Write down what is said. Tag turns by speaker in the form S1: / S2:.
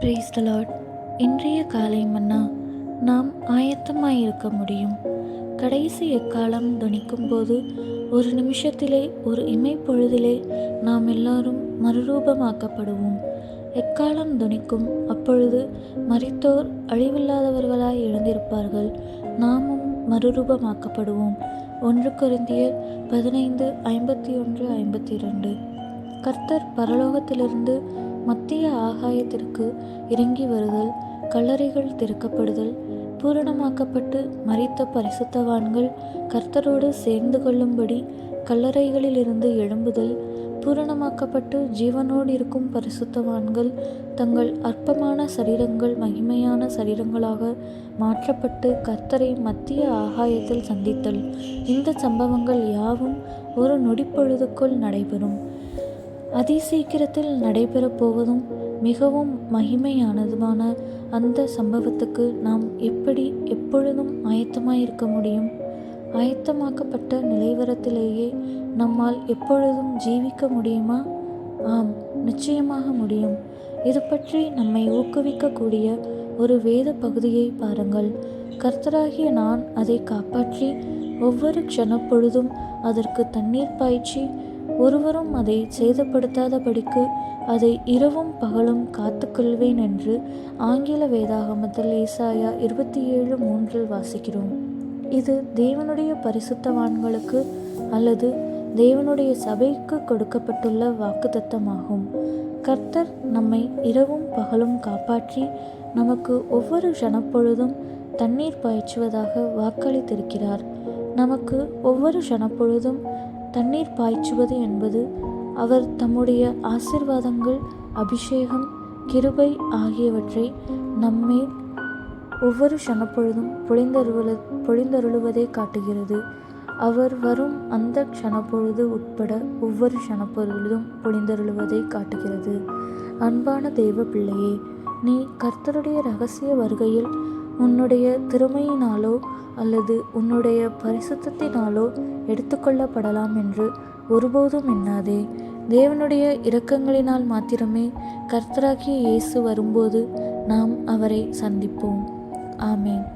S1: பிரீஸ்டலாட் இன்றைய காலை மன்னா நாம் ஆயத்தமாய் இருக்க முடியும். கடைசி எக்காலம் துணிக்கும் போது ஒரு நிமிஷத்திலே ஒரு இமைப்பொழுதிலே நாம் எல்லாரும் மறுரூபமாக்கப்படுவோம். எக்காலம் துணிக்கும் அப்பொழுது மறித்தோர் அழிவில்லாதவர்களாய் எழுந்திருப்பார்கள். நாமும் மறுரூபமாக்கப்படுவோம். ஒன்று குருந்தியர் பதினைந்து ஐம்பத்தி ஒன்று ஐம்பத்தி இரண்டு. கர்த்தர் பரலோகத்திலிருந்து மத்திய ஆகாயத்திற்கு இறங்கி வருதல் கல்லறைகள் திறக்கப்படுதல் பூரணமாக்கப்பட்டு மறித்த பரிசுத்தவான்கள் கர்த்தரோடு சேர்ந்து கொள்ளும்படி கல்லறைகளிலிருந்து எழும்புதல் பூரணமாக்கப்பட்டு ஜீவனோடு இருக்கும் பரிசுத்தவான்கள் தங்கள் அற்பமான சரீரங்கள் மகிமையான சரீரங்களாக மாற்றப்பட்டு கர்த்தரை மத்திய ஆகாயத்தில் சந்தித்தல். இந்த சம்பவங்கள் யாவும் ஒரு நொடிப்பொழுதுக்குள் நடைபெறும். அதிசீக்கிரத்தில் நடைபெறப் போவதும் மிகவும் மகிமையானதுமான அந்த சம்பவத்துக்கு நாம் எப்படி எப்பொழுதும் ஆயத்தமாயிருக்க முடியும்? ஆயத்தமாக்கப்பட்ட நிலைவரத்திலேயே நம்மால் எப்பொழுதும் ஜீவிக்க முடியுமா? ஆம் நிச்சயமாக முடியும். இது பற்றி நம்மை ஊக்குவிக்கக்கூடிய ஒரு வேத பகுதியை பாருங்கள். கர்த்தராகிய நான் அதை காப்பாற்றி ஒவ்வொரு க்ஷணப்பொழுதும் அதற்கு தண்ணீர் பாய்ச்சி ஒருவரும் அதை சேதப்படுத்தாதபடிக்கு அதை இரவும் பகலும் காத்துக்கொள்வேன் என்று ஆங்கில வேதாகமத்தில் ஏசாயா இருபத்தி ஏழு மூன்றில் வாசிக்கிறோம். இது தேவனுடைய பரிசுத்தவான்களுக்கு அல்லது தேவனுடைய சபைக்கு கொடுக்கப்பட்டுள்ள வாக்குத்தத்தமாகும். கர்த்தர் நம்மை இரவும் பகலும் காப்பாற்றி நமக்கு ஒவ்வொரு க்ஷணப்பொழுதும் தண்ணீர் பாய்ச்சுவதாக வாக்களித்திருக்கிறார். நமக்கு ஒவ்வொரு க்ஷணப்பொழுதும் தண்ணீர் பாய்ச்சுவது என்பது அவர் தம்முடைய ஆசிர்வாதங்கள் அபிஷேகம் கிருபை ஆகியவற்றை நம்மேல் ஒவ்வொரு க்ஷணப்பொழுதும் பொழிந்தருள பொழிந்தருளுவதை காட்டுகிறது. அவர் வரும் அந்த க்ஷணப்பொழுது உட்பட ஒவ்வொரு க்ஷணப்பொழுதும் பொழிந்தருளுவதை காட்டுகிறது. அன்பான தெய்வ பிள்ளையே நீ கர்த்தருடைய ரகசிய வருகையில் உன்னுடைய திறமையினாலோ அல்லது உன்னுடைய பரிசுத்தத்தினாலோ எடுத்துக்கொள்ளப்படலாம் என்று ஒருபோதும் எண்ணாதே. தேவனுடைய இரக்கங்களினால் மாத்திரமே கர்த்தராகிய இயேசு வரும்போது நாம் அவரை சந்திப்போம். ஆமேன்.